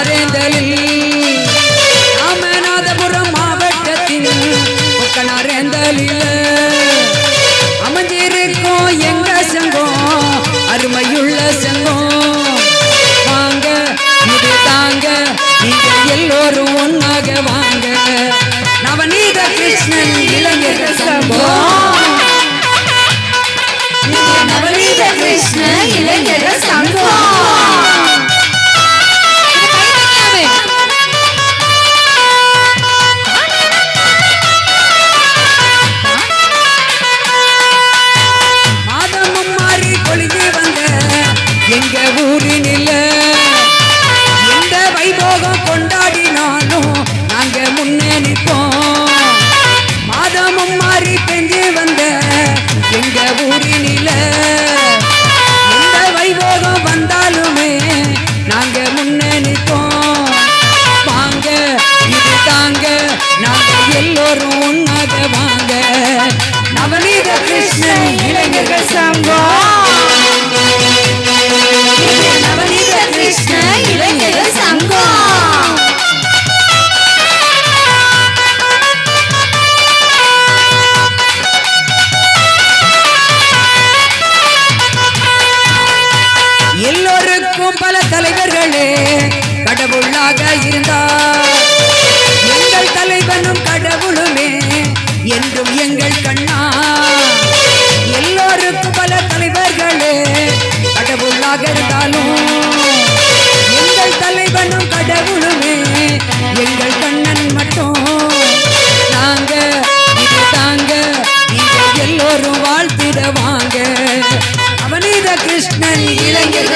ஒக்கனாரேந்தலில் ராமநாதபுரம் மாவட்டத்தின் ஒக்கனாரேந்தலில் அமைஞ்சிருக்கோம் எங்க சங்கம் அருமையுள்ள சங்கம். வாங்க இது தாங்க நீங்க எல்லோரும் ஒன்னாக வாங்க. நவநீத கிருஷ்ணன் இளைஞர் சங்கம் போகம் கொண்டாடினாலும் நாங்கள் முன்னே நிற்போம். மாதமும் மாறி பெஞ்சு வந்த எங்க ஊரினில எந்த வைபோகம் வந்தாலுமே நாங்கள் முன்னே நிற்போம். வாங்க இது தாங்க நாங்க எல்லோரும் ஒன்னாக வாங்க. நவநீத கிருஷ்ணன் இளைஞர்கள் சங்கம். இன்னும் பல தலைவர்களே கடவுளாக இருந்தார். எங்கள் தலைவனும் கடவுளுமே என்றும் எங்கள் கண்ணா. எல்லோருக்கும் பல தலைவர்களே கடவுளாக இருந்தாலும் எங்கள் தலைவனும் கடவுளுமே எங்கள் கண்ணன் மட்டும். நாங்க இது தாங்க நீங்கள் எல்லோரும் வாழ்த்திட வாங்க.